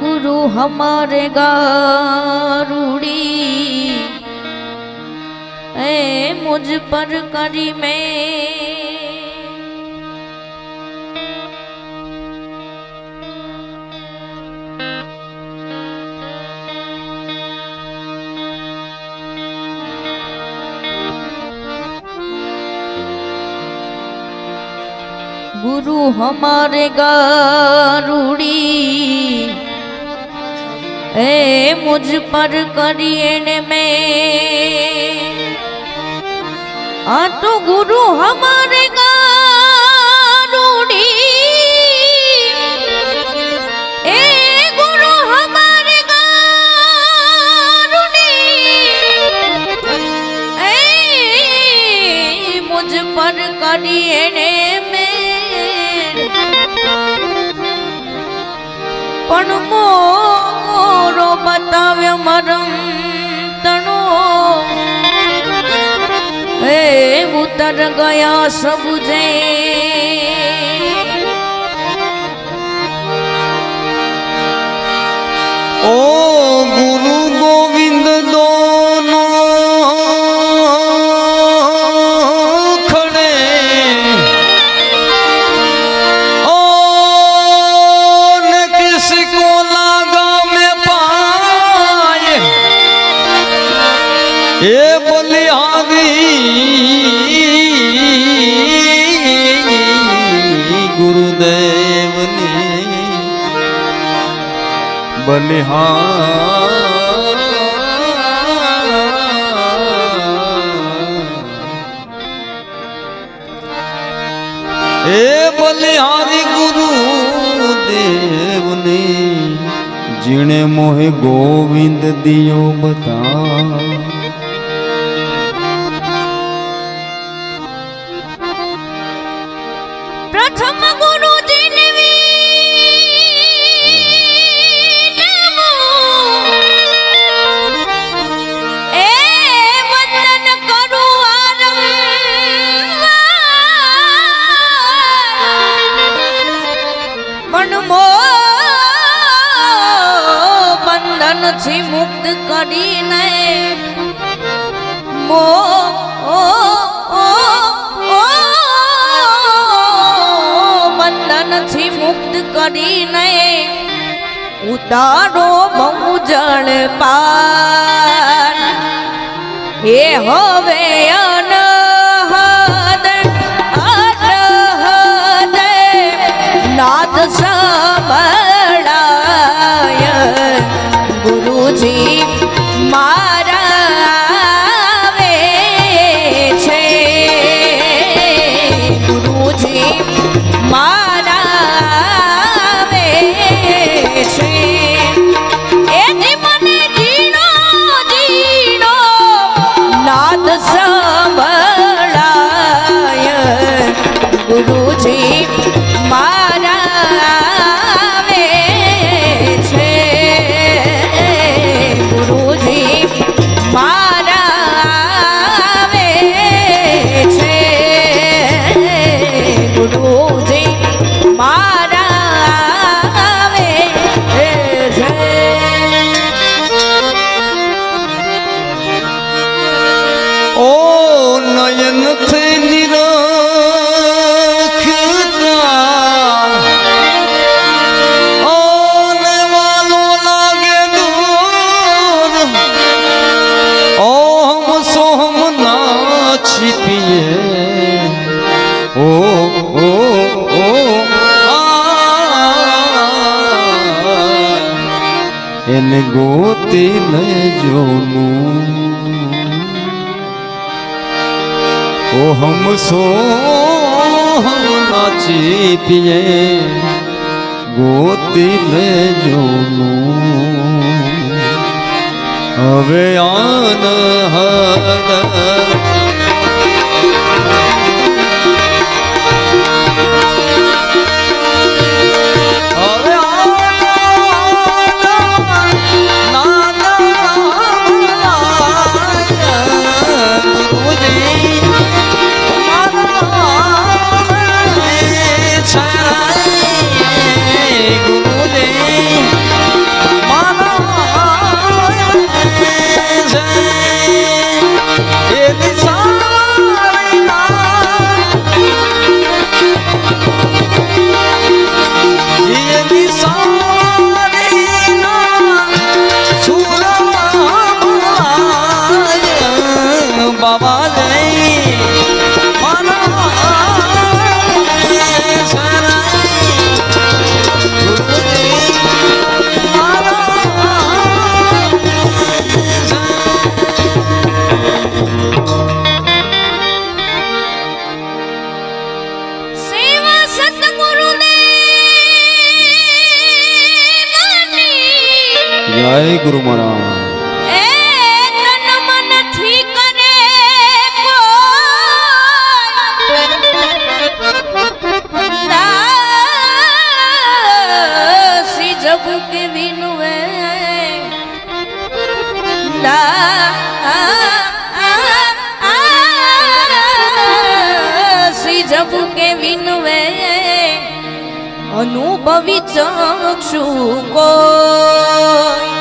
गुरु हमारे गारूड़ी ए मुझ पर करी में। गुरु हमारे गारूड़ी ए मुझ पर करिए में आ तो गुरु हमारे गारूढ़ी ए गुरु हमारे गारूढ़ी ए मुझ पर करिए में पण मोर બતાવ્યો મરમ તણો. હે ઉતર ગયા સબુજે. ઓ ગુરુ ગોવિંદ દોનો બલિહાર એ બલિહારી ગુરુ દેવની જીણે મોહે ગોવિંદ દિયો બતા કરીને મો, ઓ ઓ ઓ બંધન મુક્ત કરીને ઉતારો બહુ જળ પાર હે હવે અનહદ ગુરુજી મારા ને જોનું. ઓ હમ સો નાચી પિયે. ગોતી લે જોનું. હવે આન હદ ગુરુ મહારાજ અનુભવી ચક્ષુ કોઈ.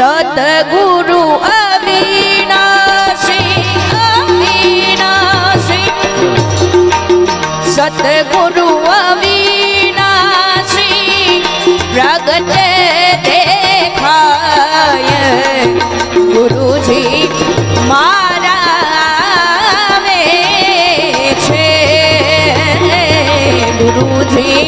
સદગુરુ અવિનાશી અવિનાશી સદગુરુ અવિનાશી પ્રગટે દેખાય ગુરુજી મારા આવે છે ગુરુજી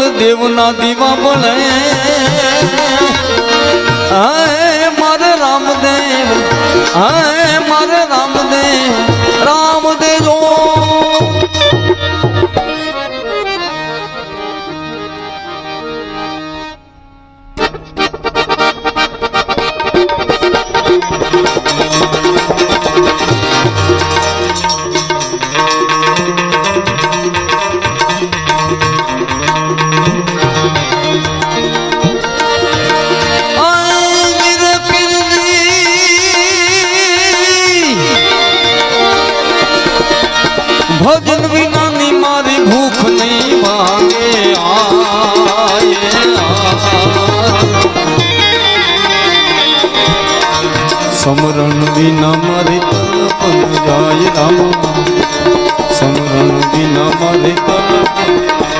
મોગલ દેવના દીવા બને હાય મારે રામદેવ હાય ਨਾਮ ਸਿਮਰਨ ਬਿਨਾ ਮਨ ਕਲਪ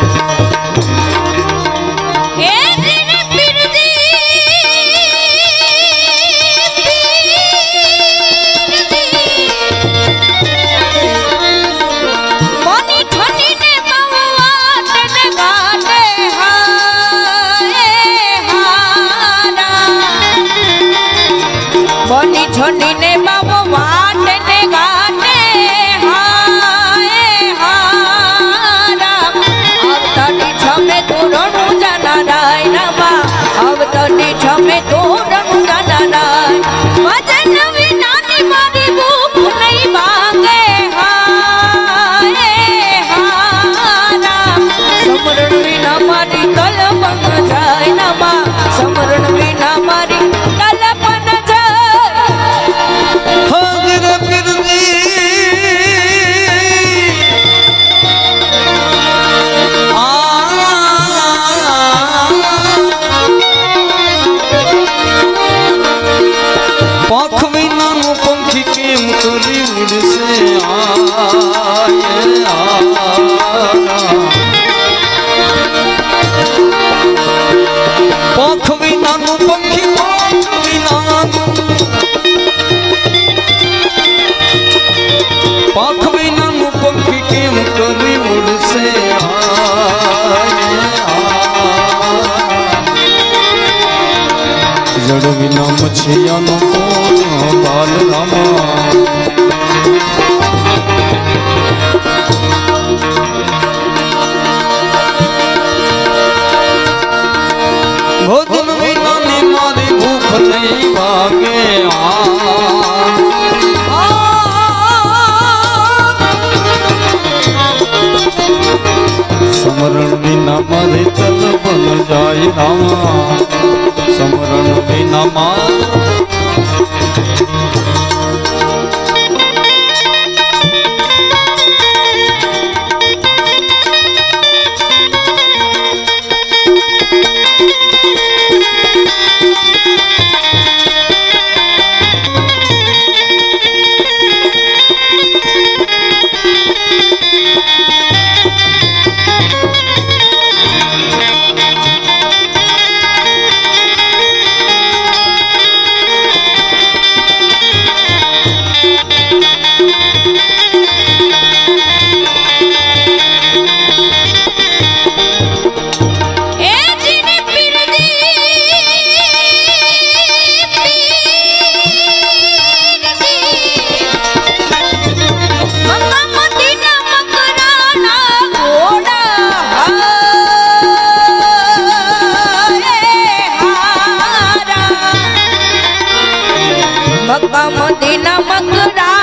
પાંખ વિનાનું પંખી કેમ કરી ઉડશે જડ વિના મછિયાનો બાલ રામા ભોજન વિના મારી ભૂખ નહીં ભાગે આ સમરણ વિના મારે ચલ બન જાય રામા. સમરણ વિના મારે মক্কা মদিনা মথুরা।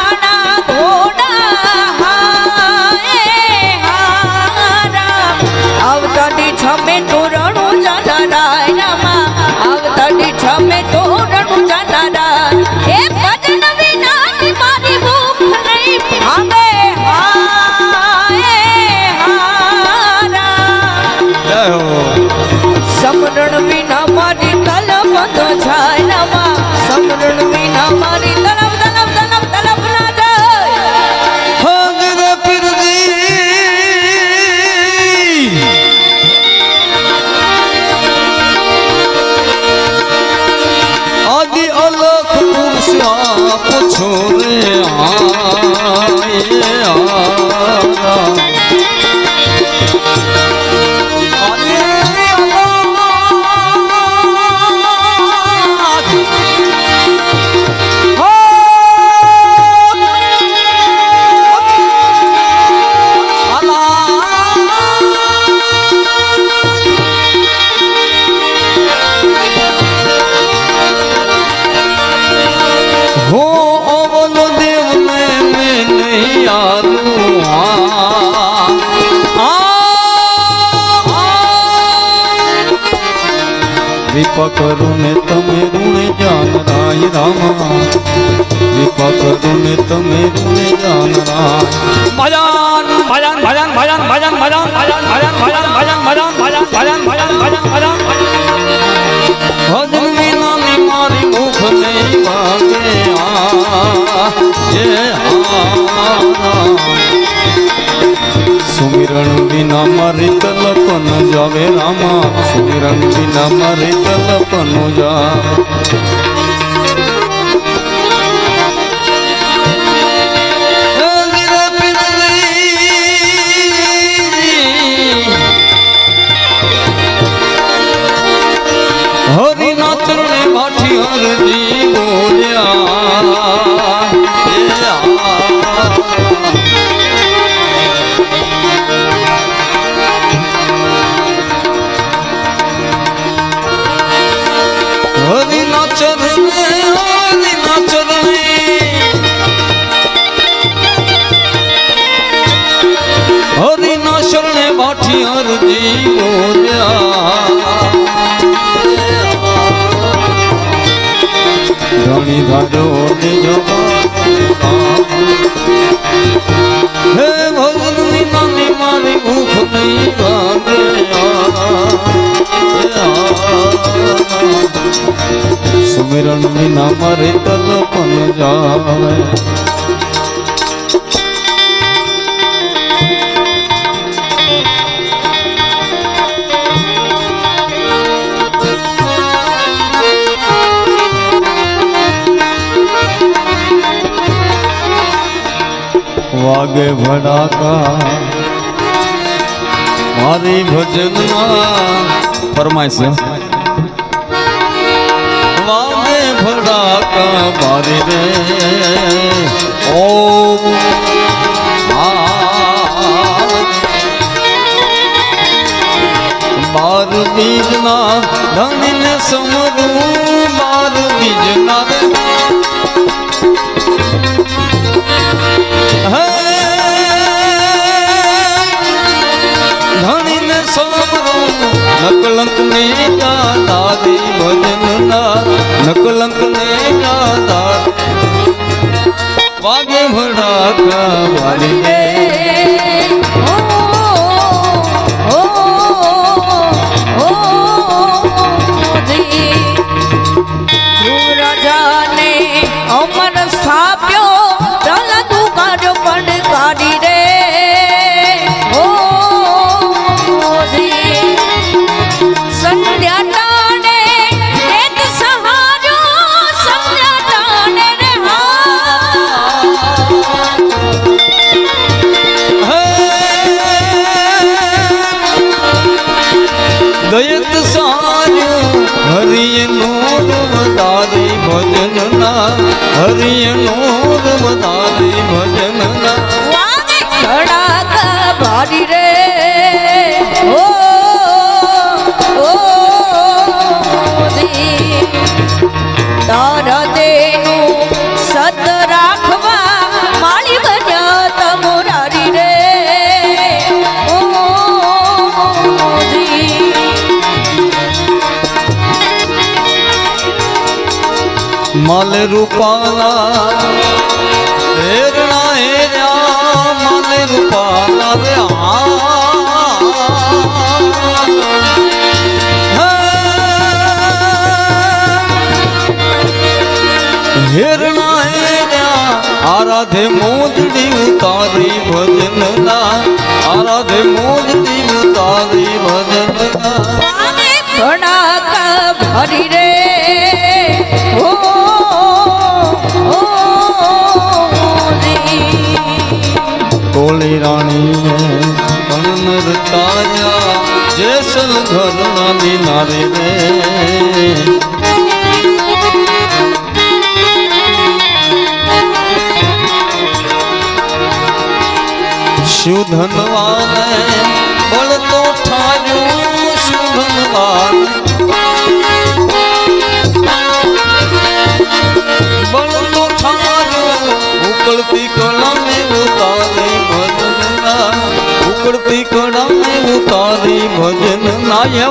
સુમિરણ વિના મારી તલપન જાવે રામા, સુમિરણ વિના મારી તલપન જા. હરિનાથ ને ભાઠી હરજી જીવો ધણી ધડો ને હે ભગવાન વિના મારી ભૂખ સુમિરણ વિના મારે તલપન જાવે. વાગે ભડાકા મારી ભજનમાં ફરમાય છે. વાગે ભડાકા મારી રે. ઓમ બાર બીજના ધણીને સમરવું બાર બીજના. રે નકલંક ને દાદારી ભજનના નકલંક ને દાદા વાગે ભડાકા વાલી મલ રૂપાલા હેરણા હેર્યા મલ રૂપાલા રે હેરણા હેર્યા આરાધે મોજડી ઉતારી ભજનના, આરાધે મોજડી ઉતારી ભજનના. ધડાકા ભારી રે કોળી રાણીએ પણ તાર્યા જેસલ ઘરના દિનારે રે. શુધનવાને બળ ઉકળતી કળાને ઉતારી ભજન નાય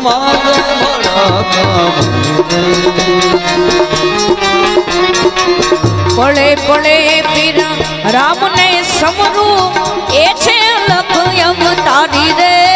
પળે પળે પીર રામને સમરું, એ છે લખ યમ તારી રે.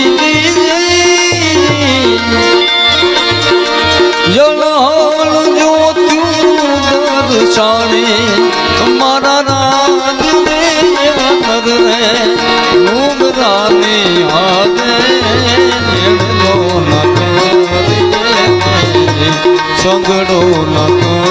સંગડો ન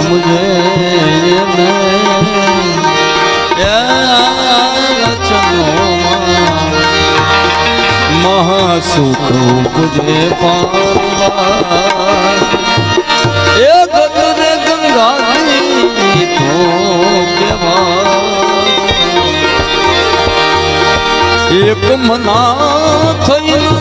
સમજે મહાસૂત્રો પૂજે પારવા એ ગગને ગંગાજી તો કેવા એક મના થઈને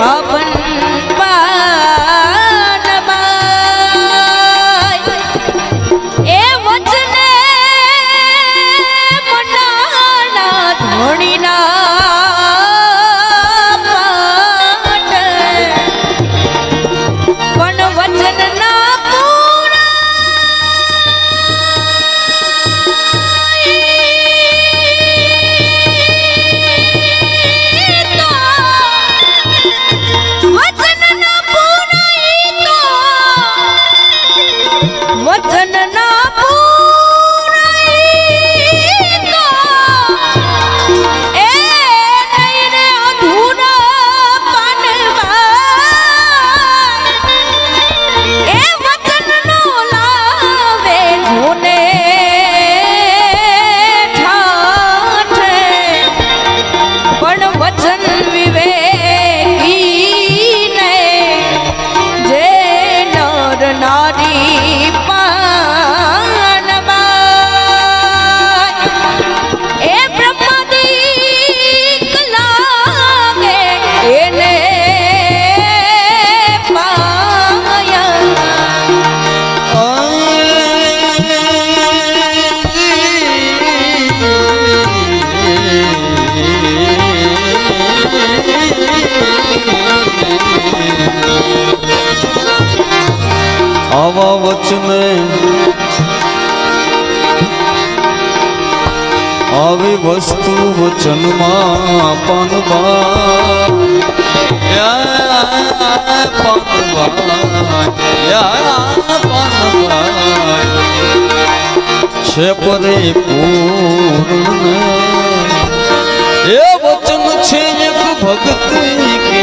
Hop on લક્ષ્મે આવી વસ્તુ વચનમાં પનવા પનવા પનવા છે પરિપૂર્ણ એ વચન છે એક ભક્તિ કે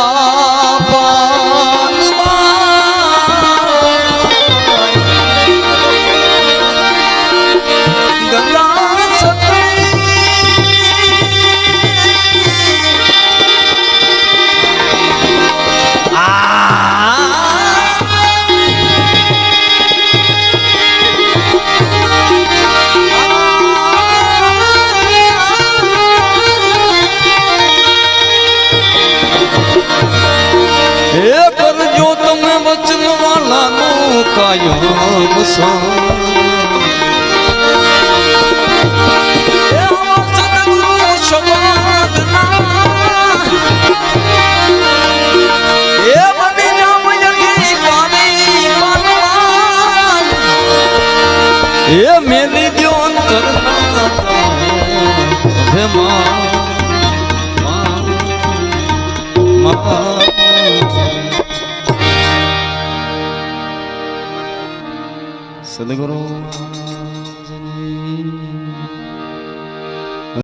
સદગુરુ મહારાજની